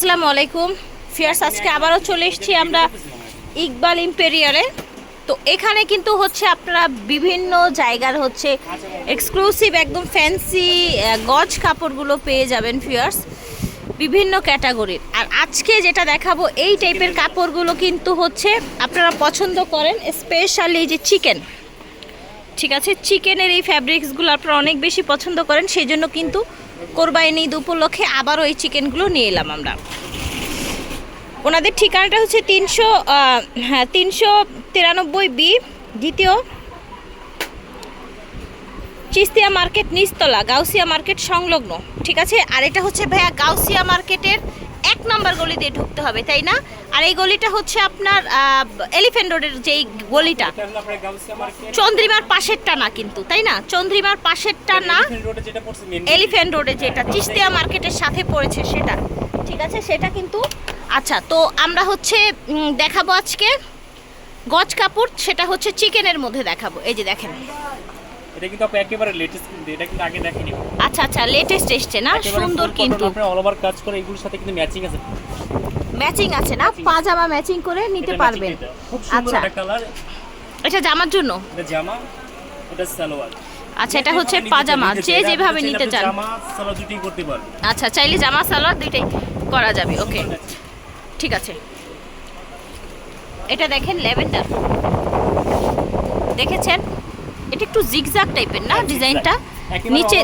আসসালামু আলাইকুম। ফিয়ার্স, আজকে আবারও চলে এসেছি আমরা ইকবাল ইম্পেরিয়ারে। তো এখানে কিন্তু হচ্ছে আপনারা বিভিন্ন জায়গার হচ্ছে এক্সক্লুসিভ একদম ফ্যান্সি গজ কাপড়গুলো পেয়ে যাবেন ফিয়ার্স, বিভিন্ন ক্যাটাগরির আর আজকে যেটা দেখাবো, এই টাইপের কাপড়গুলো কিন্তু হচ্ছে আপনারা পছন্দ করেন স্পেশালি যে চিকেন ঠিক আছে? চিকেনের এই ফ্যাব্রিক্সগুলো আপনারা অনেক বেশি পছন্দ করেন, সেই জন্য কিন্তু কোরবাইনি ঈদ উপলক্ষে আবারও ওই চিকেনগুলো নিয়ে এলাম আমরা। ওনাদের ঠিকানাটা হচ্ছে তিনশো হ্যাঁ তিনশো তিরানব্বই বি, দ্বিতীয় চিস্তিয়া মার্কেট নিচতলা, গাউসিয়া মার্কেট সংলগ্ন। ঠিক আছে? আর এটা হচ্ছে ভাইয়া গাউসিয়া মার্কেটের এক নম্বর গলি দিয়ে ঢুকতে হবে তাই না? আর এই গলিটা হচ্ছে আপনার এলিফেন্ট রোডের যেই গলিটা। চন্দ্রিমার পাশেরটা না কিন্তু তাই না? চন্দ্রিমার পাশেরটা না এলিফ্যান্ট রোডে যেটা চিস্তিয়া মার্কেটের সাথে পড়েছে সেটা। ঠিক আছে? সেটা কিন্তু আচ্ছা তো আমরা হচ্ছে দেখাবো আজকে। গজ কাপড় সেটা হচ্ছে চিকেনের মধ্যে দেখাবো। এই যে দেখেন। এটা কিন্তু আপনি একেবারে লেটেস্ট কিন্তু এটা কিন্তু আগে দেখেনি। আচ্ছা আচ্ছা লেটেস্ট এসছে না? সুন্দর কিন্তু। আপনার অল ওভার কাজ করে এগুলোর সাথে কিন্তু ম্যাচিং আছে। ম্যাচিং আছে না? পাজামা ম্যাচিং করে নিতে পারবেন। এটা। খুব সুন্দর আচ্ছা। একটা কালার এটা জামার জন্য? এটা জামা এটা সালোয়ার। আচ্ছা এটা হচ্ছে পাজামা। যে যেভাবে নিতে চান। জামা সালোয়ার দুটোই করতে পারবেন। আচ্ছা চাইলে জামা সালোয়ার দুইটাই করা যাবে। ওকে ঠিক আছে। এটা দেখেন ল্যাভেন্ডার। দেখেছেন? এটা একটু জিগজাগ টাইপের না ডিজাইনটা? একেবারে নিচে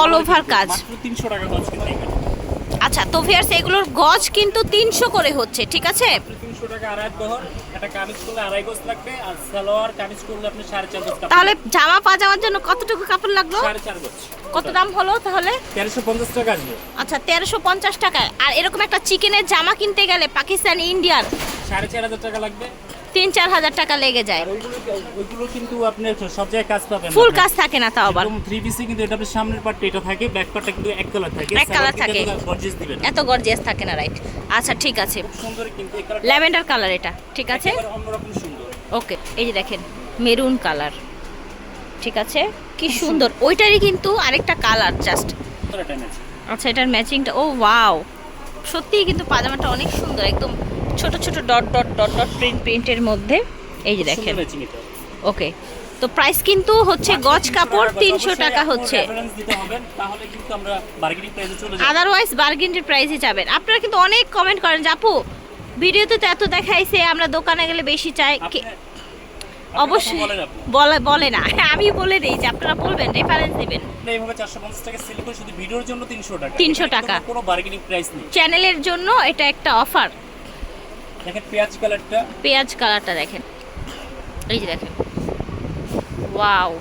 অল ওভার কাজ। 300 টাকা গজ কিন্তু আচ্ছা তো ভিয়ার্স এগুলোর গজ কিন্তু তিনশো করে হচ্ছে ঠিক আছে? 300 টাকা আড়াই বহর একটা কামিজ করলে আড়াই গজ লাগবে আর সালোয়ার কামিজ করলে আপনি সাড়ে চার গজ কাপড়। তাহলে জামা পাজামার জন্য কতটুকু কাপড় লাগল? কত দাম হলো তাহলে? তেরোশো পঞ্চাশ টাকা আসবে। আচ্ছা তেরোশো পঞ্চাশ টাকায়। আর এরকম একটা চিকেনের জামা কিনতে গেলে পাকিস্তান ইন্ডিয়ান? সাড়ে চার হাজার টাকা লাগবে। তিন চার হাজার টাকা লেগে যায়। ওইগুলো কিন্তু আপনি সব জায়গায় কাজ পাবেন। ফুল কাজ থাকে না তাও আবার। থ্রি পিসে কিন্তু এটা সামনের পার্টটা এটা থাকে ব্যাক পার্টটা কিন্তু এক কালার থাকে। এক colour থাকে। গর্জিয়াস দিবেন এত গর্জিয়াস থাকে না রাইট আচ্ছা ঠিক আছে। সুন্দর কিন্তু এই ল্যাভেন্ডার কালার এটা ঠিক আছে? অন্যরকম সুন্দর। ওকে এই যে দেখেন মেরুন কালার ঠিক আছে? কি সুন্দর। ওইটারই কিন্তু আরেকটা কালার জাস্ট আচ্ছা এটার ম্যাচিংটা ও ওয়াও সত্যিই কিন্তু পাজামাটা অনেক সুন্দর একদম ছোট ছোট dot dot dot dot print প্রিন্টের মধ্যে এই যে দেখেন। ওকে। তো প্রাইস কিন্তু হচ্ছে গজ কাপড় তিনশো টাকা হচ্ছে। আদারওয়াইজ বার্গেন্টের প্রাইসে যাবেন। আপনারা কিন্তু অনেক কমেন্ট করেন আপু ভিডিওতে তো এত দেখাইছে আমরা দোকানে গেলে বেশি চাই। অবশ্যই বলে বলে না। আমি বলে দিই যে আপনারা বলবেন রেফারেন্স দিবেন। এইভাবে 450 টাকা সেল করে শুধু ভিডিওর জন্য 300 টাকা। 300 টাকা। কোনো বার্গেনিং প্রাইস নেই। চ্যানেলের জন্য এটা একটা অফার দেখেন পেঁয়াজ কালারটা। পেঁয়াজ কালারটা দেখেন। এই যে দেখেন। ওয়াও।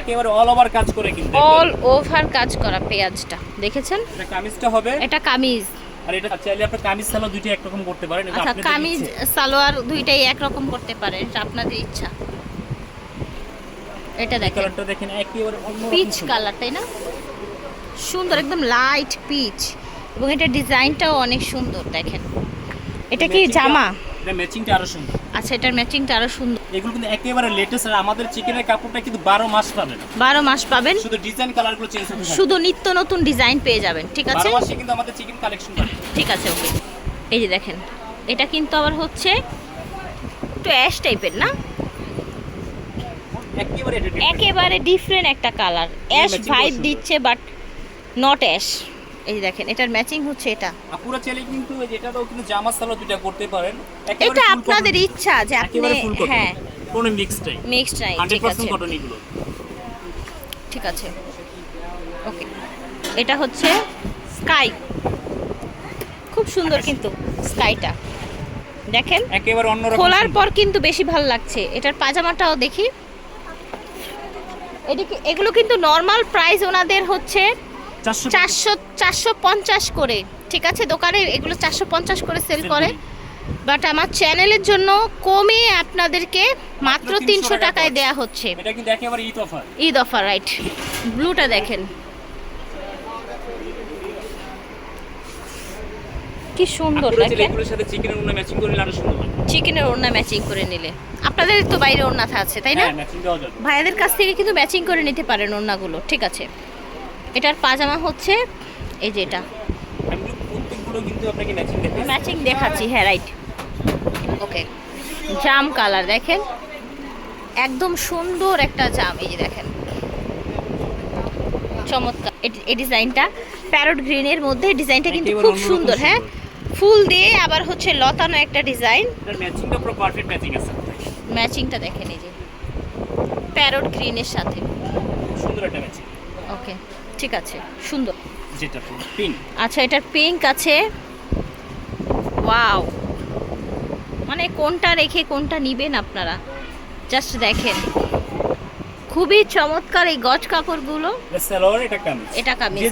একেবারে অল ওভার কাজ করে কিন্তু অল ওভার কাজ করা পেঁয়াজটা। দেখেছেন? এটা কামিজটা হবে। এটা কামিজ। আর এটা চাইলে আপনি কামিজ সালোয়ার দুইটা একরকম করতে পারেন আচ্ছা কামিজ সালোয়ার দুইটাই একরকম করতে পারেন এটা আপনাদের ইচ্ছা। এটা এই দেখেন। কালারটা দেখেন একেবারে অন্যরকম পিচ সুন্দর। কালার তাই না? সুন্দর একদম লাইট পিচ এবং এটা ডিজাইনটাও অনেক সুন্দর দেখেন। এটা কি জামা? এটা ম্যাচিংটা আরও সুন্দর। আচ্ছা এটার ম্যাচিংটা আরও সুন্দর। এগুলো কিন্তু একেবারে লেটেস্ট আর আমাদের চিকেনের কাপড়টা কিন্তু বারো মাস পাবেন। বারো মাস পাবেন। শুধু ডিজাইন কালারগুলো চেঞ্জ হবে শুধু নিত্য নতুন ডিজাইন পেয়ে যাবেন ঠিক আছে? বারো মাসে কিন্তু আমাদের চিকেন কালেকশন ঠিক আছে ওকে এই যে দেখেন এটা কিন্তু আবার হচ্ছে একটু অ্যাশ টাইপের না? একেবারে একেবারে ডিফারেন্ট একটা কালার অ্যাশ ভাইব দিচ্ছে বাট নট অ্যাশ এই দেখেন এটার ম্যাচিং হচ্ছে এটা। আপুরা চাইলে কিন্তু এই যেটা দাও কিন্তু জামা সালোয়ার দুইটা করতে পারেন। এটা আপনাদের ইচ্ছা যে আপনি হ্যাঁ। কোনো নাই। হান্ড্রেড ঠিক আছে। পার্সেন্ট কটন এগুলো। ঠিক আছে। ওকে এটা হচ্ছে স্কাই খুব সুন্দর কিন্তু স্কাইটা দেখেন একেবারে অন্যরকম খোলার পর কিন্তু বেশি ভালো লাগছে। এটার পাজামাটাও দেখি। এদিকে এগুলো কিন্তু নর্মাল প্রাইস ওনাদের হচ্ছে 400 চারশো চারশো পঞ্চাশ করে। ঠিক আছে দোকানে এগুলো চারশো পঞ্চাশ করে সেল করে। বাট আমার চ্যানেলের জন্য কমে আপনাদেরকে মাত্র তিনশো টাকায়। দেয়া হচ্ছে। ঈদ অফার। রাইট ব্লুটা দেখেন। কি সুন্দর দেখেন। চিকেনের উন্না ম্যাচিং করে নিলে সুন্দর চিকেনের ওড়না ম্যাচিং করে নিলে। আপনাদের তো বাইরে ওড়না আছে তাই না? হ্যাঁ ভাইয়াদের কাছ থেকে কিন্তু ম্যাচিং করে নিতে পারেন ওড়নাগুলো। ঠিক আছে। এটার পাজামা হচ্ছে এই যে এটা। ম্যাচিং দেখাচ্ছি হ্যাঁ রাইট ওকে জাম কালার দেখেন। একদম সুন্দর একটা জাম এই যে দেখেন। চমৎকার। এই ডিজাইনটা প্যারট গ্রিনের মধ্যে ডিজাইনটা কিন্তু খুব সুন্দর হ্যাঁ। ফুল দিয়ে আবার হচ্ছে লতানো একটা ডিজাইন। ম্যাচিংটা পুরো পারফেক্ট ম্যাচিং আছে। ম্যাচিংটা দেখেন এই যে। প্যারট গ্রিনের সাথে। সুন্দর একটা ম্যাচিং ওকে ঠিক আছে সুন্দর। যেটা পিঙ্ক আচ্ছা এটার পিঙ্ক আছে। ওয়াও মানে কোনটা রেখে কোনটা নিবেন আপনারা? জাস্ট দেখেন। খুবই চমৎকার এই গজ কাপড়গুলো। এটা এটা কামিজ? এটা কামিজ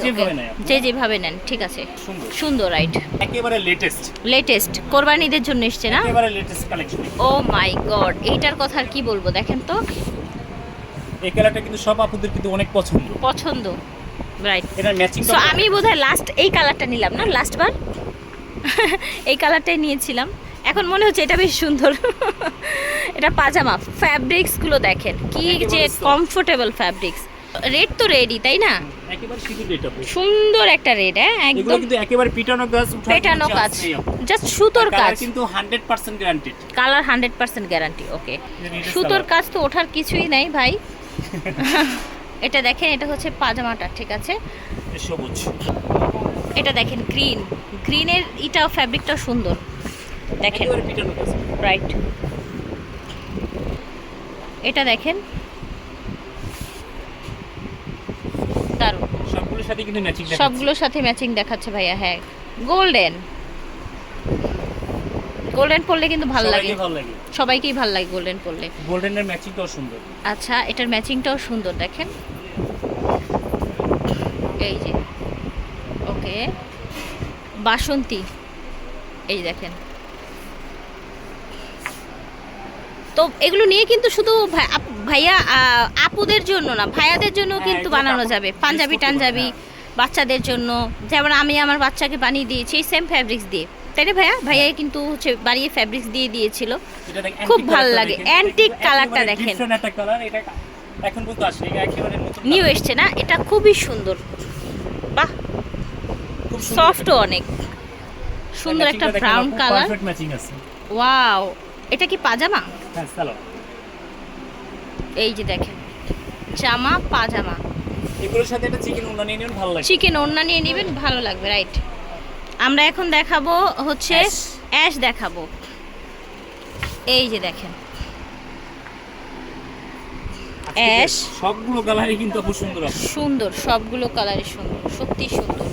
যে যেভাবে নেন ঠিক আছে। সুন্দর। সুন্দর রাইট একেবারে লেটেস্ট লেটেস্ট কোরবানিদের জন্য এসছে না? একেবারে latest collection oh my god এইটার কথা আর কি বলব দেখেন তো। এই কালারটা কিন্তু সব আপুদের কিন্তু অনেক পছন্দ। পছন্দ। রাইট সো আমি বোধহয় লাস্ট এই কালারটা নিলাম না? লাস্ট বার? এই কালারটাই নিয়েছিলাম। এখন মনে হচ্ছে এটা বেশ সুন্দর। এটা পাজামা। ফ্যাব্রিক্সগুলো দেখেন কি যে কমফোর্টেবল ফ্যাব্রিক্স রেড তো রেডই তাই না? সুন্দর একটা রেড হ্যাঁ? একদম কিন্তু একেবারে পিটানো উঠার পেটানো কাজ। জাস্ট সুতোর কাজ কিন্তু 100% guaranteed colour hundred percent guarantee okay সুতোর কাজ তো ওঠার কিছুই নাই ভাই। এটা দেখেন এটা হচ্ছে পাজামাটা ঠিক আছে? সবুজ। এটা দেখেন গ্রিন গ্রিনের ইটাও ফ্যাব্রিকটাও সুন্দর। দেখেন। রাইট এটা দেখেন। দারুণ। সবগুলোর সাথে কিন্তু ম্যাচিং সবগুলোর সাথে ম্যাচিং দেখাচ্ছে ভাইয়া হ্যাঁ। গোল্ডেন গোল্ডেন পরলে কিন্তু ভালো লাগে। ভালো লাগে। সবাইকেই ভালো লাগে গোল্ডেন পরলে। গোল্ডেনের ম্যাচিংটাও সুন্দর। আচ্ছা এটার ম্যাচিংটাও সুন্দর দেখেন। এই যে। ওকে। বাসন্তী। এই দেখেন। তো এগুলো নিয়ে কিন্তু শুধু ভাইয়া আপুদের জন্য না ভাইয়াদের জন্য হ্যাঁ, কিন্তু বানানো যাবে। পাঞ্জাবি টাঞ্জাবি হ্যাঁ। বাচ্চাদের জন্য। যেমন আমি আমার বাচ্চাকে বানিয়ে দিয়েছি এই সেম ফ্যাব্রিক্স দিয়ে। তাই না ভাইয়া? ভাইয়া কিন্তু হচ্ছে বাড়িয়ে ফ্যাব্রিক্স দিয়ে দিয়েছিল। খুব ভালো লাগে। অ্যান্টিক কালারটা দেখেন। নিউ এসছে না এটা খুবই সুন্দর। বাহ খুব সফটও অনেক। সুন্দর একটা ব্রাউন কালার ম্যাচিং আছে। ওয়াও এটা কি পাজামা? হ্যাঁ সালোয়ার। এই যে দেখেন জামা পাজামা। এগুলোর সাথে একটা চিকেন উন্না নিয়ে নিন ভালো লাগে চিকেন ওড়না নিয়ে নেবেন ভালো লাগবে রাইট আমরা এখন দেখাবো হচ্ছে অ্যাশ দেখাবো। এই যে দেখেন অ্যাশ। সবগুলো কালারই কিন্তু খুব সুন্দর সুন্দর সবগুলো কালারই সুন্দর সত্যি সুন্দর।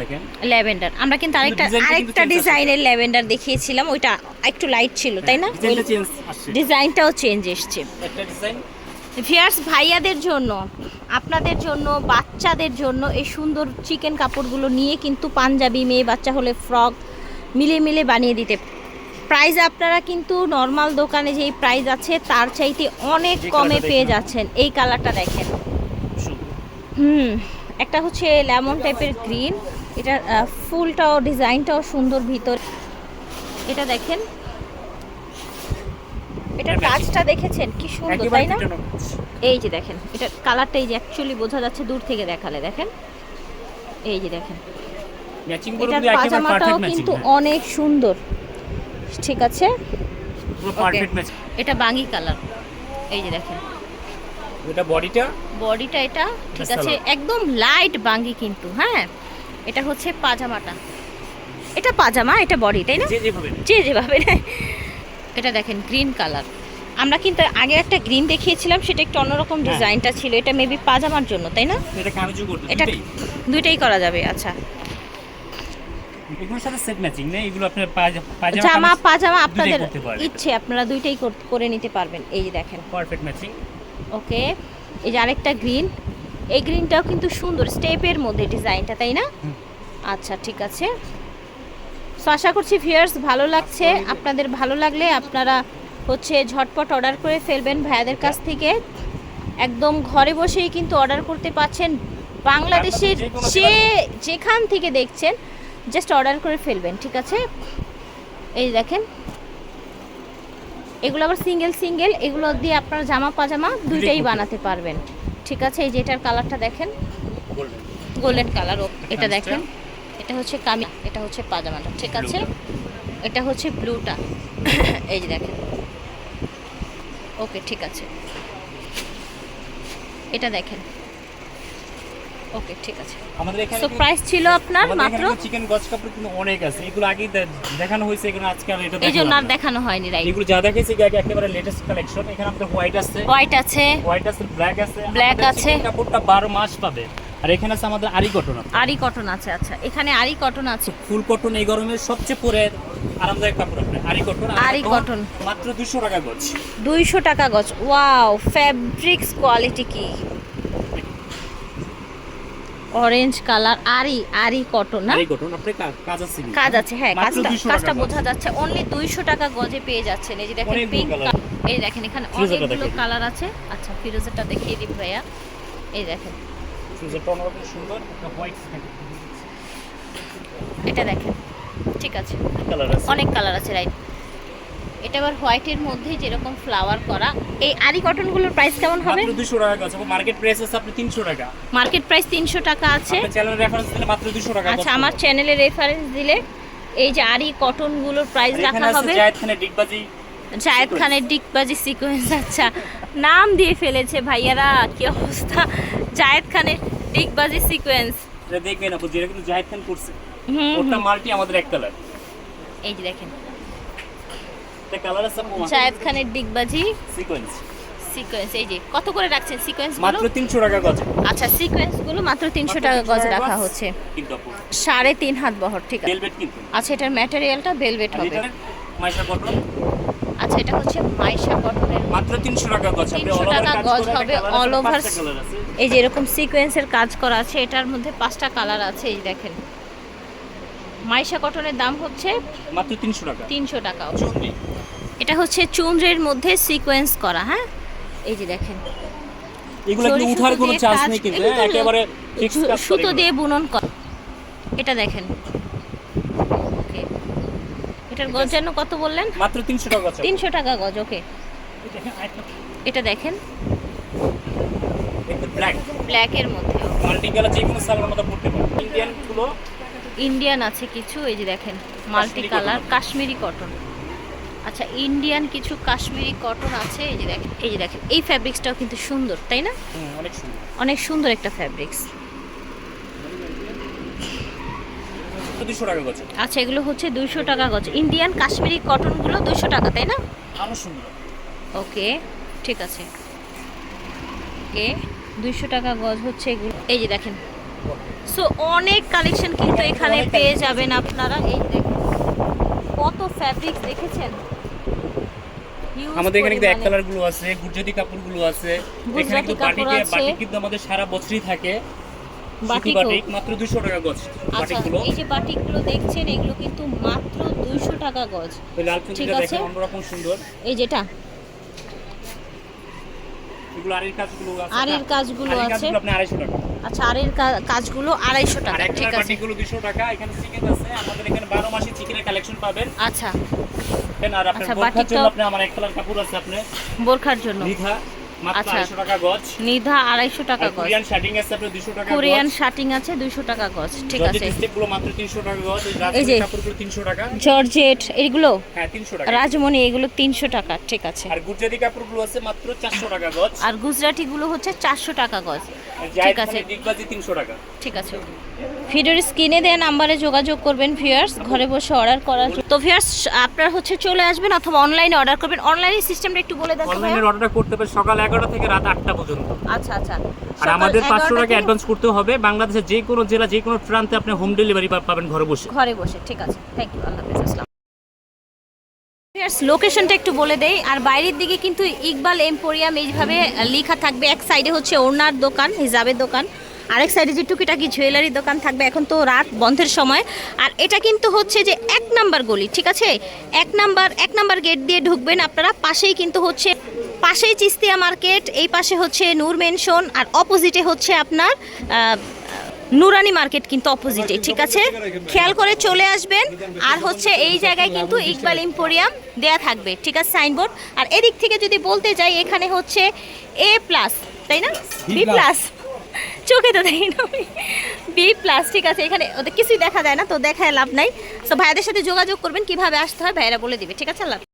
দেখেন। ল্যাভেন্ডার আমরা কিন্তু আরেকটা আরেকটা ডিজাইনের ল্যাভেন্ডার দেখিয়েছিলাম ওইটা একটু লাইট ছিল তাই না? ডিজাইনটাও চেঞ্জ এসছে। একটা ডিজাইন ভিয়ার্স ভাইয়াদের জন্য আপনাদের জন্য বাচ্চাদের জন্য এই সুন্দর চিকেন কাপড়গুলো নিয়ে কিন্তু পাঞ্জাবি মেয়ে বাচ্চা হলে ফ্রক মিলে মিলে বানিয়ে দিতে প্রাইস আপনারা কিন্তু নর্মাল দোকানে যেই প্রাইস আছে তার চাইতে অনেক কমে পেয়ে যাচ্ছেন। এই কালারটা দেখেন। হুম একটা হচ্ছে লেমন টাইপের গ্রিন এটা ফুলটাও ডিজাইনটাও সুন্দর ভিতর। এটা দেখেন। এটার এটা কাজটা দেখেছেন? কি সুন্দর তাই না? এই যে দেখেন এটা কালারটা এই যে অ্যাকচুয়ালি বোঝা যাচ্ছে দূর থেকে দেখালে দেখেন। এই যে দেখেন। এটার পাজামাটাও পারফেক্ট ম্যাচিং কিন্তু অনেক সুন্দর। ঠিক আছে? এটা বাঙ্গি কালার এই যে দেখেন। এটা বডিটা? বডিটা এটা ঠিক আছে। একদম লাইট বাঙ্গি কিন্তু হ্যাঁ? এটা হচ্ছে পাজামাটা। এটা পাজামা এটা বডি তাই না? যে যেভাবে। এটা দেখেন গ্রিন কালার আমরা কিন্তু আগে একটা গ্রিন দেখিয়েছিলাম সেটা একটু অন্যরকম হ্যাঁ। ডিজাইনটা ছিল। এটা মেবি পাজামার জন্য তাই না? এটা দুইটাই করা যাবে আচ্ছা। এগুলোর সাথে সেট ম্যাচিং নেই এগুলো আপনার পায়জামা জামা পাজামা আপনাদের ইচ্ছে আপনারা দুইটাই করে নিতে পারবেন। এই যে দেখেন। পারফেক্ট ম্যাচিং ওকে এই যে আরেকটা গ্রিন এই গ্রিনটাও কিন্তু সুন্দর স্টেপের মধ্যে ডিজাইনটা তাই না? আচ্ছা ঠিক আছে। সো আশা করছি ভিউয়ার্স ভালো লাগছে। আপনাদের ভালো লাগলে আপনারা হচ্ছে ঝটপট অর্ডার করে ফেলবেন ভাইয়াদের কাছ থেকে। একদম ঘরে বসেই কিন্তু অর্ডার করতে পাচ্ছেন। বাংলাদেশের যে যেখান থেকে দেখছেন জাস্ট অর্ডার করে ফেলবেন ঠিক আছে? এই দেখেন। এগুলো আবার সিঙ্গেল সিঙ্গেল এগুলো দিয়ে আপনারা জামা পাজামা দুইটাই বানাতে পারবেন ঠিক আছে? এই যে এটার কালারটা দেখেন। গোল্ডেন কালার এটা? দেখেন। এটা হচ্ছে কামি এটা হচ্ছে পাজামাটা ঠিক আছে? এটা হচ্ছে ব্লুটা এই যে দেখেন। ওকে ঠিক আছে। এটা দেখেন। ওকে ঠিক আছে। আমাদের এখানে সো প্রাইস ছিল আপনার মাত্র চিকেন গজ কাপড় কিন্তু অনেক আছে। এগুলো আগেই দেখানো হয়েছে এগুলো আজকে আর এটা এই জন্য আর। দেখানো হয়নি রাইট এগুলো যা দেখেছি একে- একেবারে লেটেস্ট কালেকশন এখানে আমাদের হোয়াইট আছে। হোয়াইট আছে। হোয়াইট আছে ব্ল্যাক আছে। আমাদের আছে। কাপড়টা 12 মাস পাবে। আর এখানে আছে আমাদের আরি কটন আরি কটন আছে আচ্ছা। এখানে আরি কটন আছে। ফুল কটন এই গরমের সবচেয়ে পরে আরামদায়ক কাপড় আপনার আরি কটন আরি cotton। মাত্র 200 টাকা গজ। দুইশো টাকা গজ। ওয়াও ফ্যাব্রিক্স কোয়ালিটি কি? অরেঞ্জ কালার আরি আরি কটন না? আরি কটন আপনি কাজ আছে কাজ আছে হ্যাঁ কাজটা কাজটা বোঝা যাচ্ছে। অনলি দুইশো টাকা গজে পেয়ে যাচ্ছেন। এই যে দেখেন পিঙ্ক এই দেখেন এখানে অনেকগুলো কালার আছে। আচ্ছা ফিরোজাটা দেখিয়ে দিন ভাইয়া। এই দেখেন। টনটা খুব সুন্দর একটা হোয়াইট এটা দেখেন। ঠিক আছে। অনেক কালার আছে রাইট এটা আবার হোয়াইটের মধ্যে যেরকম ফ্লাওয়ার করা। এই আরি কটনগুলোর প্রাইস কেমন হবে? মাত্র 200 টাকা এবং মার্কেট প্রাইস আছে আপনি 300 টাকা। মার্কেট প্রাইস তিনশো টাকা আছে। আপনার রেফারেন্স দিলে মাত্র 200 টাকা আচ্ছা আমার চ্যানেলে রেফারেন্স দিলে এই যে আরি কটনগুলোর প্রাইস রাখা হবে। জায়েদ খানের ডিগবাজি জায়েদ খানের ডিগবাজি সিকোয়েন্স আচ্ছা। নাম দিয়ে ফেলেছে ভাইয়ারা কি অবস্থা? জায়েদ খানের ডিগবাজি সিকোয়েন্স এটা দেখবেন আপু যেটা কিন্তু জায়েদ খান করছে। ওটা মাল্টি আমাদের এক কালার এই যে দেখেন। এটা কালার আছে জায়েদ খানের ডিগবাজি। সিকোয়েন্স সিকোয়েন্স এই যে কত করে রাখছেন সিকোয়েন্স মাত্র 300 টাকা গজ। আচ্ছা সিকোয়েন্সগুলো মাত্র তিনশো টাকা গজ রাখা হচ্ছে। সাড়ে তিন হাত বহর ঠিক আছে। ভেলভেট কিন্তু। আচ্ছা এটার ম্যাটেরিয়ালটা ভেলভেট হবে। মাইশা কটন আচ্ছা এটা হচ্ছে মাইশা কটনের মাত্র 300 টাকা গজ। আপনি 300 টাকা কাজ গজ হবে, colour আছে। এই যে এরকম সিকোয়েন্সের কাজ করা আছে এটার মধ্যে পাঁচটা কালার আছে এই দেখেন। মাইশা কটনের দাম হচ্ছে মাত্র 300 টাকা। তিনশো টাকা এটা হচ্ছে চুনরের মধ্যে সিকোয়েন্স করা হ্যাঁ? এই যে দেখেন। এগুলো কিন্তু উঠার সুতো কোনো দিয়ে চান্স নেই কিন্তু হ্যাঁ, একেবারে সুতো দিয়ে বুনন করা। এটা দেখেন। ওকে এটার গজ যেন কত বললেন? মাত্র 300 টাকা গজ। তিনশো টাকা গজ ওকে এটা দেখেন। একদম ব্ল্যাক ব্ল্যাকের মধ্যে মাল্টি কালার যে কোনো সালোয়ার মধ্যে পড়তে পারে। ইন্ডিয়ানগুলো ইন্ডিয়ান আছে কিছু এই যে দেখেন মাল্টি কালার কাশ্মীরি কটন আচ্ছা ইন্ডিয়ান কিছু কাশ্মীরি কটন আছে এই যে দেখেন এই যে দেখেন এই ফ্যাব্রিক্সটাও কিন্তু সুন্দর তাই না? অনেক সুন্দর। একটা ফ্যাব্রিক্স 200 টাকা গজ। আচ্ছা এগুলো হচ্ছে দুইশো টাকা গজ। ইন্ডিয়ান কাশ্মীরি কটনগুলো দুইশো টাকা তাই না? ওকে ঠিক আছে। ওকে দুইশো টাকা গজ হচ্ছে এগুলো। এই যে দেখেন সো অনেক কালেকশন কিন্তু এখানে পেয়ে যাবেন আপনারা। এই দেখেন কত ফ্যাব্রিক দেখেছেন? আমাদের এখানে কিন্তু এক কালারগুলো আছে গুজরাটি কাপড়গুলো আছে এখানে কিন্তু বাটিকে। বাটিক কিন্তু আমাদের সারা বছরই থাকে। বাটিক মাত্র 200 টাকা গজ আচ্ছা এই যে বাটিকগুলো দেখছেন এগুলো কিন্তু মাত্র দুইশো টাকা গজ। লাল ঠিক আছে। অন্যরকম সুন্দর। এই যেটা? আরের কাজগুলো আছে আরের কাজগুলো আছে। আপনি 250 টাকা। আচ্ছা আরের কাজগুলো আড়াইশো আর টাকা ঠিক আছে। বাটিকগুলো 200 টাকা এখানে চিকেন আছে আমাদের এখানে 12 মাসে চিকেনের কালেকশন পাবেন। আচ্ছা। আর আপনার আচ্ছা, বোরখার জন্য আপনি আমার এক কালার কাপড় আছে আপনি বোরখার জন্য। মাত্র আচ্ছা। 250 টাকা গজ। নিধা আড়াইশো টাকা গজ। কোরিয়ান শার্টিং আছে 200 টাকা গজ। ঠিক আছে। স্টেপগুলো মাত্র 300 টাকা গজ এই যে। রাজকীয় কাপড়গুলো 300 টাকা। জর্জেট এগুলো? হ্যাঁ 300 টাকা। রাজমণি এগুলো তিনশো টাকা। ঠিক আছে। আর গুজরাটি কাপড়গুলো আছে মাত্র 400 টাকা গজ। আর গুজরাটিগুলো হচ্ছে চারশো টাকা গজ। জায়েদ আছে। 300 টাকা। ঠিক আছে। ভিডিওর স্ক্রিনে দেওয়া নাম্বারে যোগাযোগ করবেন ভিউয়ার্স ঘরে বসে অর্ডার করার জন্য। তো ভিউয়ার্স আপনারা হচ্ছে চলে আসবেন অথবা অনলাইনে অর্ডার করবেন। অনলাইনে সিস্টেমটা একটু বলে দেন অনলাইনে ভাইয়া। অর্ডারটা করতে হবে সকাল 11টা থেকে রাত 8টা পর্যন্ত। আচ্ছা আচ্ছা। আর আমাদের 500 টাকা অ্যাডভান্স করতে হবে। বাংলাদেশের যে কোনো জেলা যে কোনো প্রান্তে আপনি হোম ডেলিভারি পাবেন ঘরে বসে। ঘরে বসে ঠিক আছে। থ্যাংক ইউ আল্লাহ হাফেজ আসসালাম লোকেশনটা একটু বলে দেই। আর বাইরের দিকে কিন্তু ইকবাল এম্পোরিয়াম এইভাবে লেখা থাকবে। এক সাইডে হচ্ছে ওনার দোকান হিজাবের দোকান। আরেক সাইডে যে টুকিটাকি জুয়েলারি দোকান থাকবে এখন তো রাত বন্ধের সময়। আর এটা কিন্তু হচ্ছে যে এক নাম্বার গলি ঠিক আছে? এক নাম্বার এক নাম্বার গেট দিয়ে ঢুকবেন আপনারা পাশেই কিন্তু হচ্ছে পাশেই চিস্তিয়া মার্কেট এই পাশে হচ্ছে নূর মেনশন আর অপোজিটে হচ্ছে আপনার নুরানি মার্কেট কিন্তু অপোজিটে ঠিক আছে? খেয়াল করে চলে আসবেন আর হচ্ছে এই জায়গায় কিন্তু ইকবাল ইম্পোরিয়াম দেয়া থাকবে ঠিক আছে সাইনবোর্ড? আর এদিক থেকে যদি বলতে যাই এখানে হচ্ছে এ প্লাস তাই না? B plus. চোখে তো দেখি না বি প্লাস ঠিক আছে, এখানে ওদের কিছুই দেখা যায় না, তো দেখায় লাভ নাই তো ভাইয়াদের সাথে যোগাযোগ করবেন, কীভাবে আসতে হয় ভাইরা বলে দিবে, ঠিক আছে, আল্লাহ।